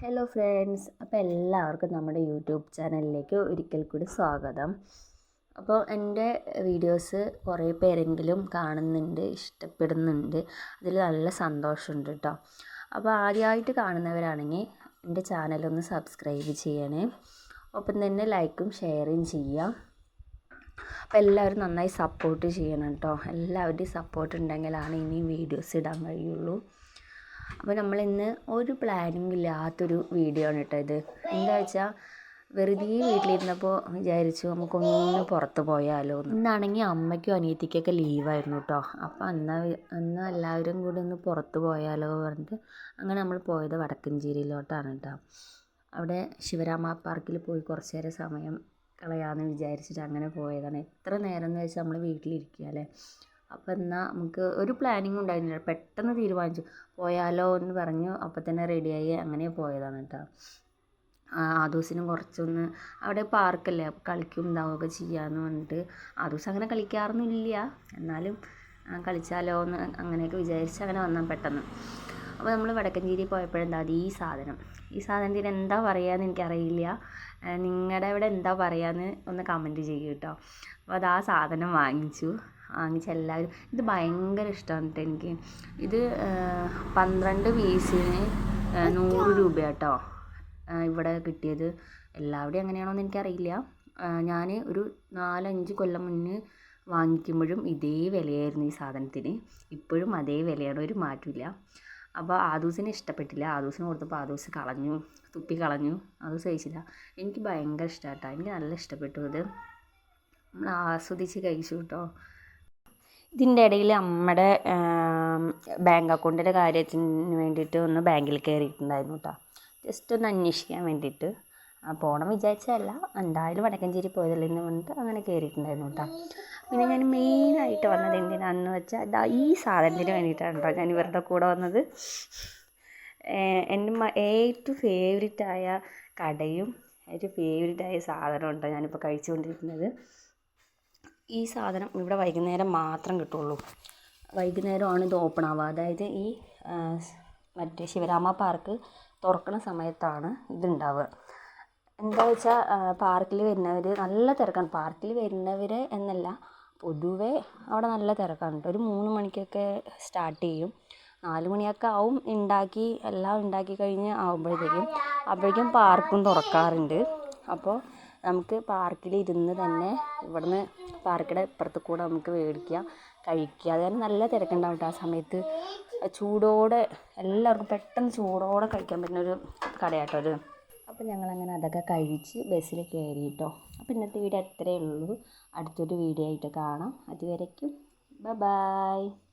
Hello friends അപ്പോൾ എല്ലാവർക്കും നമ്മുടെ യൂട്യൂബ് ചാനലിലേക്ക് ഒരിക്കൽ കൂടി സ്വാഗതം. അപ്പോൾ എന്റെ വീഡിയോസ് കുറേ പേരെങ്കിലും കാണുന്നുണ്ട് ഇഷ്ടപ്പെടുന്നുണ്ട്. അതിൽ നല്ല സന്തോഷമുണ്ട് കേട്ടോ അപ്പോൾ ആദ്യമായിട്ട് കാണുന്നവരാണെങ്കിൽ എന്റെ ചാനലൊന്ന് സബ്സ്ക്രൈബ് ചെയ്യണേ. ഒപ്പം തന്നെ ലൈക്കും ഷെയറും ചെയ്യാം അപ്പോൾ എല്ലാവരും നന്നായി സപ്പോർട്ട് ചെയ്യണം കേട്ടോ എല്ലാവരുടെയും സപ്പോർട്ട് ഉണ്ടെങ്കിലാണ് ഇനിയും വീഡിയോസ് ഇടാൻ കഴിയുള്ളൂ. അപ്പോൾ നമ്മൾ ഇന്ന് ഒരു പ്ലാനിങ് ഇല്ലാത്തൊരു വീഡിയോ ആണ് കേട്ടോ ഇത്. എന്താ വെച്ചാൽ വെറുതെ വീട്ടിലിരുന്നപ്പോൾ വിചാരിച്ചു നമുക്കൊന്ന് പുറത്ത് പോയാലോ ഇന്നാണെങ്കിൽ അമ്മയ്ക്കും അനിയത്തിക്കൊക്കെ ലീവായിരുന്നു കേട്ടോ അപ്പോൾ അന്ന് അന്ന് എല്ലാവരും കൂടി ഒന്ന് പുറത്ത് പോയാലോ പറഞ്ഞിട്ട് അങ്ങനെ നമ്മൾ പോയത് വടക്കഞ്ചേരിയിലോട്ടാണ് കേട്ടോ അവിടെ ശിവരാമ പാർക്കിൽ പോയി കുറച്ച് നേരം സമയം കളയാമെന്ന് വിചാരിച്ചിട്ട് അങ്ങനെ പോയതാണ്. എത്ര നേരം എന്ന് വെച്ചാൽ നമ്മൾ വീട്ടിലിരിക്കുക അല്ലേ അപ്പോൾ എന്നാൽ നമുക്ക് ഒരു പ്ലാനിങ്ങും ഉണ്ടായിരുന്നില്ല. പെട്ടെന്ന് തീരുമാനിച്ചു. പോയാലോ എന്ന് പറഞ്ഞു. അപ്പോൾ തന്നെ റെഡിയായി അങ്ങനെ പോയതാണ് കേട്ടോ ആദൂസിനും കുറച്ചൊന്ന് അവിടെ പാർക്കല്ലേ അപ്പോൾ കളിക്കും ഇതാവുകയൊക്കെ ചെയ്യാമെന്ന് പറഞ്ഞിട്ട് ആദൂസ് അങ്ങനെ കളിക്കാറൊന്നുമില്ല. എന്നാലും കളിച്ചാലോ എന്ന് അങ്ങനെയൊക്കെ വിചാരിച്ച് അങ്ങനെ വന്നാൽ പെട്ടെന്ന്. അപ്പോൾ നമ്മൾ വടക്കഞ്ചേരി പോയപ്പോഴെന്താ അത് ഈ സാധനം. ഈ സാധനത്തിന് എന്താ പറയുകയെന്ന് എനിക്കറിയില്ല. നിങ്ങളുടെ ഇവിടെ എന്താ പറയുകയെന്ന് ഒന്ന് കമന്റ് ചെയ്യൂ കേട്ടോ അപ്പോൾ അത് ആ സാധനം വാങ്ങിച്ചു. വാങ്ങിച്ച എല്ലാവരും. ഇത് ഭയങ്കര ഇഷ്ടമാണ് കേട്ടോ എനിക്ക്. ഇത് പന്ത്രണ്ട് പീസിന് നൂറ് രൂപ കേട്ടോ ഇവിടെ കിട്ടിയത്. എല്ലാവിടെയും അങ്ങനെയാണോയെന്ന് എനിക്കറിയില്ല. ഞാൻ ഒരു നാലഞ്ച് കൊല്ലം മുന്നേ വാങ്ങിക്കുമ്പോഴും ഇതേ വിലയായിരുന്നു ഈ സാധനത്തിന്. ഇപ്പോഴും അതേ വിലയാണ് ഒരു മാറ്റമില്ല അപ്പോൾ ആദൂസിന് ഇഷ്ടപ്പെട്ടില്ല. ആദൂസിന് കൊടുത്തപ്പോൾ ആദൂസ് കളഞ്ഞു തുപ്പി കളഞ്ഞു. അത് സഹിച്ചില്ല. എനിക്ക് ഭയങ്കര ഇഷ്ടമാട്ടോ എനിക്ക് നല്ല ഇഷ്ടപ്പെട്ടു ഇത് നമ്മൾ ആസ്വദിച്ച് കഴിച്ചു കേട്ടോ ഇതിന്റെ ഇടയിൽ അമ്മയുടെ ബാങ്ക് അക്കൗണ്ടിന്റെ കാര്യത്തിന് വേണ്ടിയിട്ട് ഒന്ന് ബാങ്കിൽ കയറിയിട്ടുണ്ടായിരുന്നു കേട്ടോ. ജസ്റ്റ് ഒന്ന് അന്വേഷിക്കാൻ വേണ്ടിയിട്ട്. പോകണം വിചാരിച്ചതല്ല. എന്തായാലും വടക്കഞ്ചേരി പോയതല്ലേ എന്ന് പറഞ്ഞിട്ട് അങ്ങനെ കയറിയിട്ടുണ്ടായിരുന്നു കേട്ടോ. പിന്നെ ഞാൻ മെയിനായിട്ട് വന്നത് എന്തിനാണെന്ന് വെച്ചാൽ ഇതാ ഈ സാധനത്തിന് വേണ്ടിയിട്ടാണ് കേട്ടോ ഞാൻ ഇവരുടെ കൂടെ വന്നത്. എന്റെ ഏറ്റവും ഫേവറേറ്റായ കടയും ഏറ്റവും ഫേവറേറ്റായ കേട്ടോ ഞാനിപ്പോൾ കഴിച്ചുകൊണ്ടിരിക്കുന്നത്. ഈ സാധനം ഇവിടെ വൈകുന്നേരം മാത്രം കിട്ടുള്ളൂ. വൈകുന്നേരമാണ് ഇത് ഓപ്പൺ ആവുക. അതായത് ഈ മറ്റേ ശിവരാമ പാർക്ക് തുറക്കുന്ന സമയത്താണ് ഇതുണ്ടാവുക. എന്താ വെച്ചാൽ പാർക്കിൽ വരുന്നവർ നല്ല തിരക്കാണ്. പാർക്കിൽ വരുന്നവർ എന്നല്ല പൊതുവേ അവിടെ നല്ല തിരക്കാണ്. ഒരു മൂന്ന് മണിക്കൊക്കെ സ്റ്റാർട്ട് ചെയ്യും. നാല് മണിയൊക്കെ ആവും ഉണ്ടാക്കി എല്ലാം ഉണ്ടാക്കി കഴിഞ്ഞ് ആവുമ്പോഴത്തേക്കും അപ്പോഴേക്കും പാർക്കും തുറക്കാറുണ്ട്. അപ്പോൾ നമുക്ക് പാർക്കിൽ ഇരുന്ന് തന്നെ ഇവിടുന്ന് പാർക്കിടെ ഇപ്പുറത്ത് കൂടെ നമുക്ക് മേടിക്കാം കഴിക്കുക അത് കാരണം നല്ല തിരക്കുണ്ടാവും കേട്ടോ ആ സമയത്ത്. ചൂടോടെ എല്ലാവർക്കും പെട്ടെന്ന് ചൂടോടെ കഴിക്കാൻ പറ്റുന്ന ഒരു കടയാട്ടോ ഒരു അപ്പോൾ ഞങ്ങളങ്ങനെ അതൊക്കെ കഴിച്ച് ബസ്സിൽ കയറി കേട്ടോ അപ്പോൾ ഇന്നത്തെ വീഡിയോ അത്രയേ ഉള്ളൂ. അടുത്തൊരു വീഡിയോ ആയിട്ട് കാണാം. അതുവരയ്ക്കും ബൈ